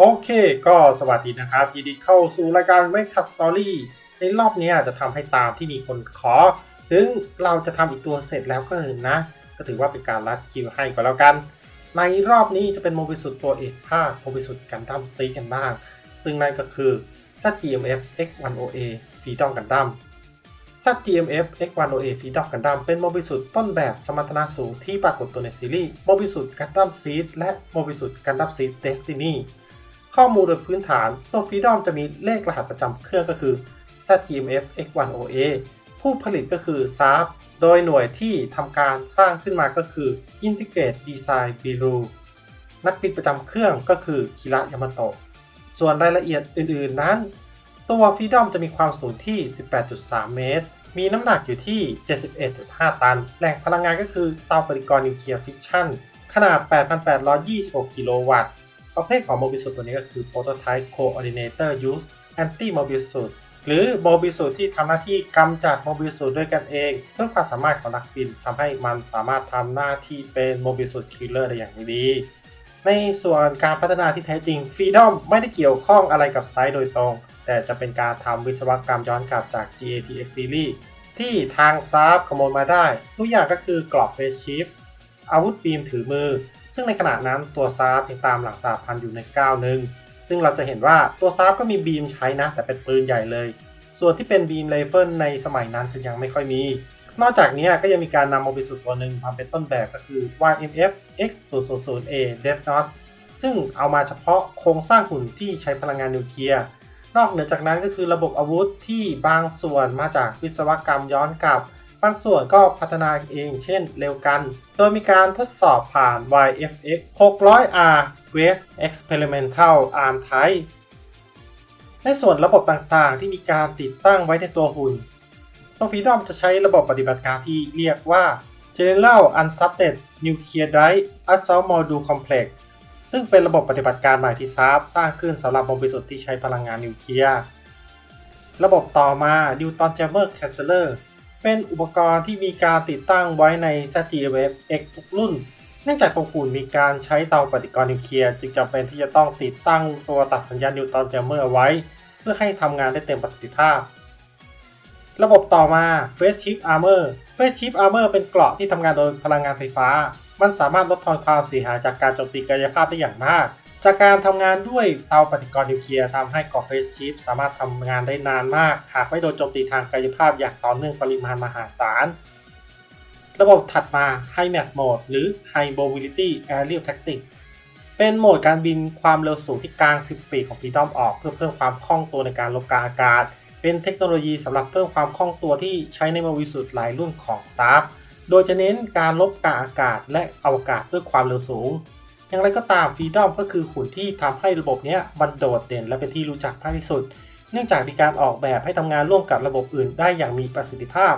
โอเคก็สวัสดีนะครับ ยินดีเข้าสู่รายการ m a k e s t o r y ในรอบนี้จะทำให้ตามที่มีคนขอ ถึงเราจะทำอีกตัวเสร็จแล้วก็เห็นนะ ก็ถือว่าเป็นการรัดคิวให้ก็แล้วกัน ในรอบนี้จะเป็นโมบิสุดตัวเอกภาคโมบิสุดกันดั้มซีกันบ้าง ซึ่งนั่นก็คือ ZGMF X1OA Freedom Gundam ZGMF X1OA Freedom Gundam เป็นโมบิสุดต้นแบบสมรรถนะสูงที่ปรากฏตัวในซีรีส์โมบิสุดกันดั้มซีดและโมบิสุดกันดั้มซีดเดสตินี ข้อมูลโดยพื้นฐานตัว Freedom จะมีเลขรหัสประจำเครื่องก็คือ ZGMF X1OA ผู้ผลิตก็คือ s a p โดยหน่วยที่ทำการสร้างขึ้นมาก็คือ Integrate Design Bureau นักบินประจำเครื่องก็คือคิระยามาโตะ ส่วนรายละเอียดอื่นๆนั้น ตัว Freedom จะมีความสูงที่ 18.3 เมตร มีน้ำหนักอยู่ที่ 71.5 ตัน แหล่งพลังงานก็คือเตาปฏิกรณ์นิวเคลียร์ฟิชชั่น ขนาด 8,826 กิโลวัตต์ ประเภทของโมบิสุดตัวนี้ก็คือ Prototype Coordinator Use Anti Mobile Suit หรือโมบิสุดที่ทำหน้าที่กำจัดโมบิสุดด้วยกันเองเพื่อความสามารถของนักบินทำให้มันสามารถทำหน้าที่เป็นโมบิสุดคิลเลอร์ได้อย่างดีในส่วนการพัฒนาที่แท้จริง Freedom ไม่ได้เกี่ยวข้องอะไรกับสไตล์โดยตรง แต่จะเป็นการทำวิศวกรรมย้อนกลับจาก GATX Series ที่ทางซาบขโมยมาได้ ทุกอย่างก็คือกรอบเฟสชิฟอาวุธบีมถือมือ ซึ่งในขณะนั้นตัวซาบยังตามหลังสาพันอยู่ในก้าวหนึ่งซึ่งเราจะเห็นว่าตัวซาบก็มีบีมใช้นะ แต่เป็นปืนใหญ่เลย ส่วนที่เป็นบีมไรเฟิลในสมัยนั้นจะยังไม่ค่อยมี นอกจากนี้ก็ยังมีการนำโมบิสุดตัวหนึ่งมาเป็นต้นแบบก็คือ YMF X 0 0 0 A Death Knot ซึ่งเอามาเฉพาะโครงสร้างหุ่นที่ใช้พลังงานนิวเคลียร์นอกเหนือจากนั้นก็คือระบบอาวุธที่บางส่วนมาจากวิศวกรรมย้อนกลับ บางส่วนก็พัฒนาเองเช่นเร็วกัน โดยมีการทดสอบผ่าน YFX 600R West Experimental Arm Type ในส่วนระบบต่างๆ ที่มีการติดตั้งไว้ในตัวหุ่นตัว Freedom จะใช้ระบบปฏิบัติการที่เรียกว่า General Unsupted Nuclear Drive Assault Module Complex ซึ่งเป็นระบบปฏิบัติการใหม่ที่ซาบสร้างขึ้นสำหรับบอมบิสุดที่ใช้พลังงานนิวเคลียร์ ระบบต่อมา Newton Jammer Canceller เป็นอุปกรณ์ที่มีการติดตั้งไว้ใน ZGWF X ทุกรุ่น เนื่องจากตัวหุ่นมีการใช้เตาปฏิกรณ์นิวเคลียร์จึงจำเป็นที่จะต้องติดตั้งตัวตัดสัญญาณ Newton Jammer เอาไว้ เพื่อให้ทำงานได้เต็มประสิทธิภาพ ระบบต่อมา Face Chip Armor Face Chip Armor เป็นเกราะที่ทำงานโดยพลังงานไฟฟ้า มันสามารถลดทอนความเสียหายจากการโจมตีกายภาพได้อย่างมาก จากการทำงานด้วยเตาปฏิกรณ์นิวเคลียร์ทำให้กราะเฟสชิปสามารถทำงานได้นานมาก หากไม่โดนโจมตีทางกายภาพอย่างต่อเนื่องปริมาณมหาศาล ระบบถัดมา High Mach Mode หรือ High Mobility Aerial Tactics เป็นโหมดการบินความเร็วสูงที่กลาง 10 ปีของ Freedom ออกเพื่อเพิ่มความคล่องตัวในการลบกาอากาศ เป็นเทคโนโลยีสำหรับเพิ่มความคล่องตัวที่ใช้ในโมบิสุดหลายรุ่นของซาร์โดยจะเน้นการลบกาอากาศและอวกาศด้วยความเร็วสูง อย่างไรก็ตาม Freedom ก็คือหุ่นที่ทำให้ระบบนี้มันโดดเด่นและเป็นที่รู้จักมากที่สุด เนื่องจากมีการออกแบบให้ทำงานร่วมกับระบบอื่นได้อย่างมีประสิทธิภาพ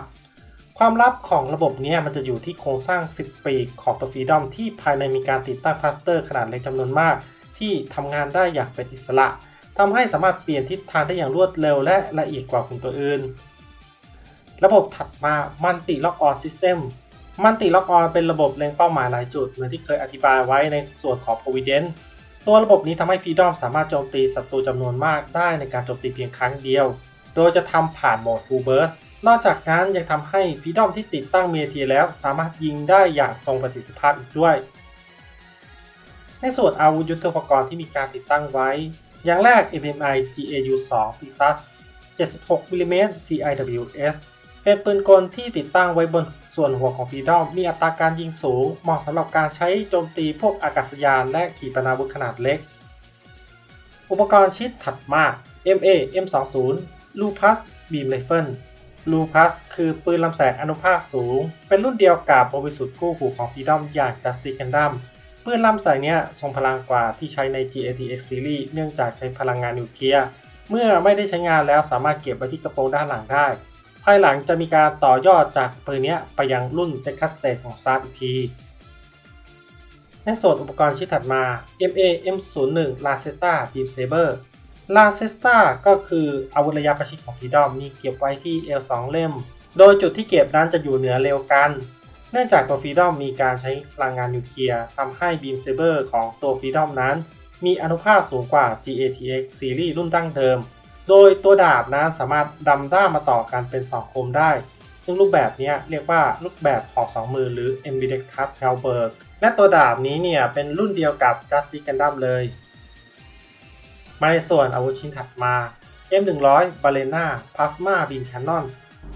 ความลับของระบบนี้มันจะอยู่ที่โครงสร้าง 10 ปีของตัว Freedom ที่ภายในมีการติดตั้งพลาสเตอร์ขนาดเล็กจำนวนมาก ที่ทำงานได้อย่างเป็นอิสระทำให้สามารถเปลี่ยนทิศทางได้อย่างรวดเร็วและละเอียดกว่าหุ่นตัวอื่น ระบบถัดมา Multi Lock On System มันติล็อกออนเป็นระบบเล็งเป้าหมายหลายจุด เหมือนที่เคยอธิบายไว้ในส่วนของ Providence ตัวระบบนี้ทำให้ Freedom สามารถโจมตีศัตรูจำนวนมากได้ในการโจมตีเพียงครั้งเดียว โดยจะทำผ่านโหมด Full Burst นอกจากนั้นยังทำให้ Freedom ที่ติดตั้งเมทีแล้ว สามารถยิงได้อย่างทรงประสิทธิภาพอีกด้วย ในส่วนอาวุธยุทโธปกรณ์ที่มีการติดตั้งไว้ อย่างแรก MMI GAU 2 Pisas 76 mm CIWS เป็นปืนกลที่ติดตั้งไว้บนส่วนหัวของฟีดอมมีอัตราการยิงสูง เหมาะสำหรับการใช้โจมตีพวกอากาศยานและขีปนาวุธขนาดเล็ก อุปกรณ์ชิ้นถัดมา MA M20 Lupus Beam Rifle Lupus คือปืนลำแสงอนุภาคสูง เป็นรุ่นเดียวกับโมบิสุดคู่หูของฟีดอมอย่าง Justice Gundam ปืนลำแสงเนี้ยทรงพลังกว่าที่ใช้ใน GATX Series เนื่องจากใช้พลังงานนิวเคลียร์ เมื่อไม่ได้ใช้งานแล้วสามารถเก็บไว้ที่กระโปรงด้านหลังได้ ภายหลังจะมีการต่อยอดจากปืนนี้ไปยังรุ่น Second Stage ของซาร์อีกทีในส่วนอุปกรณ์ชิ้นถัดมา MA M01 l a c e t a Beam Saber l a c e t a ก็คืออาวุธระยะประชิดของ Freedom มีเก็บไว้ที่ L2 เล่ม โดยจุดที่เก็บนั้นจะอยู่เหนือเร็วกัน เนื่องจากตัว Freedom มีการใช้พลังงานนิวเคลียร์ทำให้ Beam Saber ของตัว Freedom นั้น มีอนุภาคสูงกว่า GATX ซีรีส์รุ่นดั้งเดิม โดยตัวดาบนั้นสามารถดำด้ามมาต่อกันเป็น2คมได้ ซึ่งรูปแบบนี้เรียกว่ารูปแบบหอกสองมือหรือ Ambidextrous Halberd และตัวดาบนี้เนี่ยเป็นรุ่นเดียวกับ Justice Gundam เลย มาในส่วนอาวุธชิ้นถัดมา M100 Balena Plasma Beam Cannon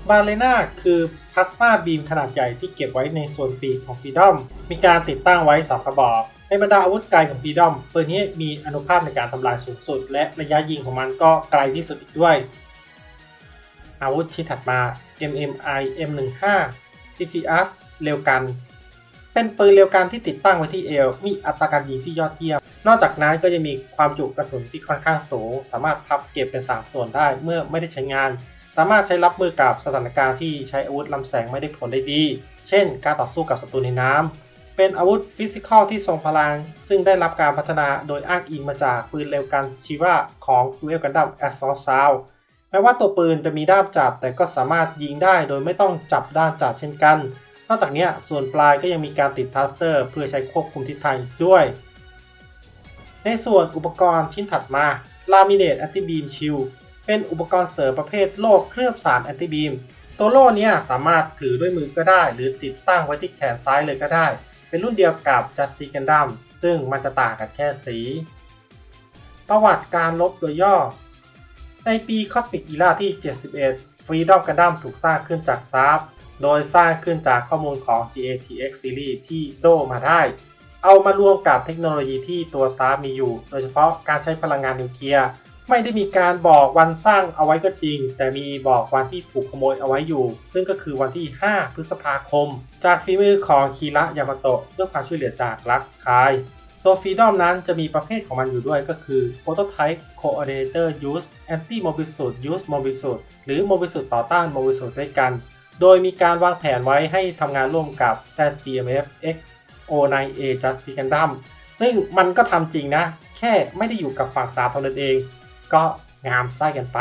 บาเลน่าคือพลาสมาบีมขนาดใหญ่ที่เก็บไว้ในส่วนปีกของฟีดอม มีการติดตั้งไว้ 2 กระบอก ในบรรดาอาวุธไกลของฟีดอมปืนนี้มีอนุภาพในการทำลายสูงสุด และระยะยิงของมันก็ไกลที่สุดอีกด้วย อาวุธชิ้นถัดมา MMI M15 CFR เร็วกัน เป็นปืนเร็วกันที่ติดตั้งไว้ที่เอว มีอัตราการยิงที่ยอดเยี่ยม นอกจากนั้นก็จะมีความจุกระสุนที่ค่อนข้างสูง สามารถพับเก็บเป็น3ส่วนได้เมื่อไม่ได้ใช้งาน สามารถใช้รับมือกับสถานการณ์ที่ใช้อาวุธลำแสงไม่ได้ผลได้ดี เช่น การต่อสู้กับศัตรูในน้ำ เป็นอาวุธฟิสิกอลที่ทรงพลัง ซึ่งได้รับการพัฒนาโดยอ้างอิงมาจากปืนเร็วกันชีวะของ Duel Gundam Assault Sound แม้ว่าตัวปืนจะมีด้ามจับแต่ก็สามารถยิงได้โดยไม่ต้องจับด้านจับเช่นกัน นอกจากนี้ส่วนปลายก็ยังมีการติดทัสเตอร์ เพื่อใช้ควบคุมทิศทางอีกด้วย ในส่วนอุปกรณ์ชิ้นถัดมา Laminate Anti Beam Shield เป็นอุปกรณ์เสริมประเภทโล่เคลือบสารแอนติบีม ตัวโล่นี้สามารถถือด้วยมือก็ได้ หรือติดตั้งไว้ที่แขนซ้ายเลยก็ได้ เป็นรุ่นเดียวกับ Justice Gundam ซึ่งมันจะต่างกันแค่สี ประวัติการลบโดยย่อ ในปี Cosmic Era ที่ 71 Freedom Gundam ถูกสร้างขึ้นจากซาร์โดยสร้างขึ้นจากข้อมูลของ GATX Series ที่โดมาได้ เอามารวมกับเทคโนโลยีที่ตัวซาร์มีอยู่ โดยเฉพาะการใช้พลังงานนิวเคลียร์ ไม่ได้มีการบอกวันสร้างเอาไว้ก็จริง แต่มีบอกวันที่ถูกขโมยเอาไว้อยู่ ซึ่งก็คือวันที่ 5 พฤษภาคม จากฝีมือของคีระยามาโตะด้วยความช่วยเหลือจากลัสคายตัวฟีดอมนั้นจะมีประเภทของมันอยู่ด้วยก็คือ Prototype Coordinator Use Anti Mobile Suit Use Mobile Suit หรือ Mobile Suit ต่อต้าน Mobile Suit ด้วยกัน โดยมีการวางแผนไว้ให้ทำงานร่วมกับ ZGMF X O9A Justice Gundam ซึ่งมันก็ทำจริงนะ แค่ไม่ได้อยู่กับฝั่งสาเท่านั้นเอง ก็งามไส้กันไป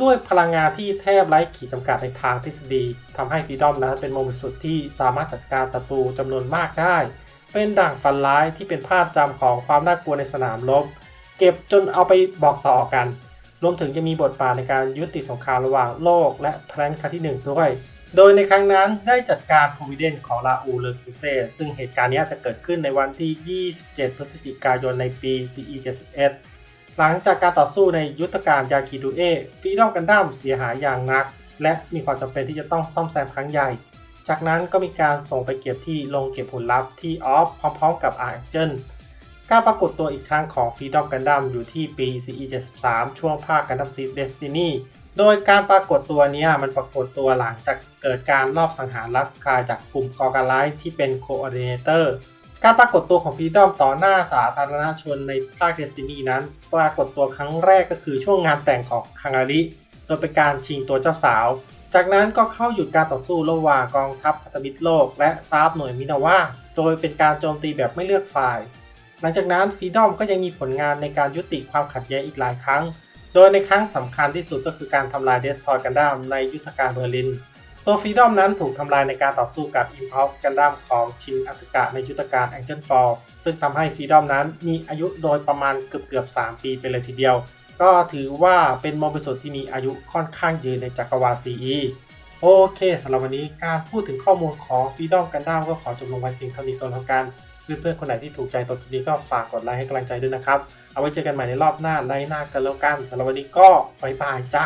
ด้วยพลังงานที่แทบไร้ขีดจำกัดในทางทฤษฎีทำให้ฟีดอมนั้นเป็นโมเมนต์สุดที่สามารถจัดการศัตรูจำนวนมากได้ เป็นด่างฟันร้ายที่เป็นภาพจำของความน่ากลัวในสนามรบเก็บจนเอาไปบอกต่อกัน รวมถึงจะมีบทบาทในการยุติสงครามระหว่างโลกและแพลนครั้งที่ 1 ด้วย โดยในครั้งนั้นได้จัดการโพวิเดนของลาอูเลอคูเซซึ่งเหตุการณ์นี้จะเกิดขึ้นในวันที่ 27 พฤศจิกายนในปี CE 71 หลังจากการต่อสู้ในยุทธการยาคิดูเอฟีดอมกันดั้มเสียหายอย่างหนัก และมีความจำเป็นที่จะต้องซ่อมแซมครั้งใหญ่ จากนั้นก็มีการส่งไปเก็บที่โรงเก็บผลลัพธ์ที่ออฟพร้อมๆกับอาร์เจนการปรากฏตัวอีกครั้งของ Freedom Gundam อยู่ที่ปี CE 73 ช่วงภาค Gundam Seed Destiny โดยการปรากฏตัวนี้มันปรากฏตัวหลังจากเกิดการลอบสังหารลัสคายจากกลุ่มกอการไลท์ที่เป็น Coordinator การปรากฏตัวของ Freedom ต่อหน้าสาธารณชนในภาค Destiny นั้น ปรากฏตัวครั้งแรกก็คือช่วงงานแต่งของคังอาริโดยเป็นการชิงตัวเจ้าสาว จากนั้นก็เข้าหยุดการต่อสู้ระหว่างกองทัพพันธมิตรโลก และซาบหน่วยมินาวาโดยเป็นการโจมตีแบบไม่เลือกฝ่าย หลังจากนั้นฟีดอมก็ยังมีผลงานในการยุติความขัดแย้งอีกหลายครั้ง โดยในครั้งสำคัญที่สุดก็คือการทำลายเดสทอยกันดั้มในยุทธการเบอร์ลิน ตัวฟรีดอมนั้นถูกทำลายในการต่อสู้กับ Impulse Gundam ของชินอสกะในยุทธการ Angel Fall ซึ่งทำให้ฟรีดอมนั้นมีอายุโดยประมาณเกือบเกือบ3 ปีไปเลยทีเดียว ก็ถือว่าเป็นโมบิสุดที่มีอายุค่อนข้างยืนในจักรวาล CE โอเคสำหรับวันนี้การพูดถึงข้อมูลของ Freedom Gundam ก็ขอจบลงไว้เพียงเท่านี้ก่อนแล้วกันเพื่อนๆคนไหนที่ถูกใจตัวคลิปนี้ก็ฝากกดไลค์ให้กำลังใจด้วยนะครับ เอาไว้เจอกันใหม่ในรอบหน้าไลน์หน้ากันแล้วกันสำหรับวันนี้ก็บายบายจ้า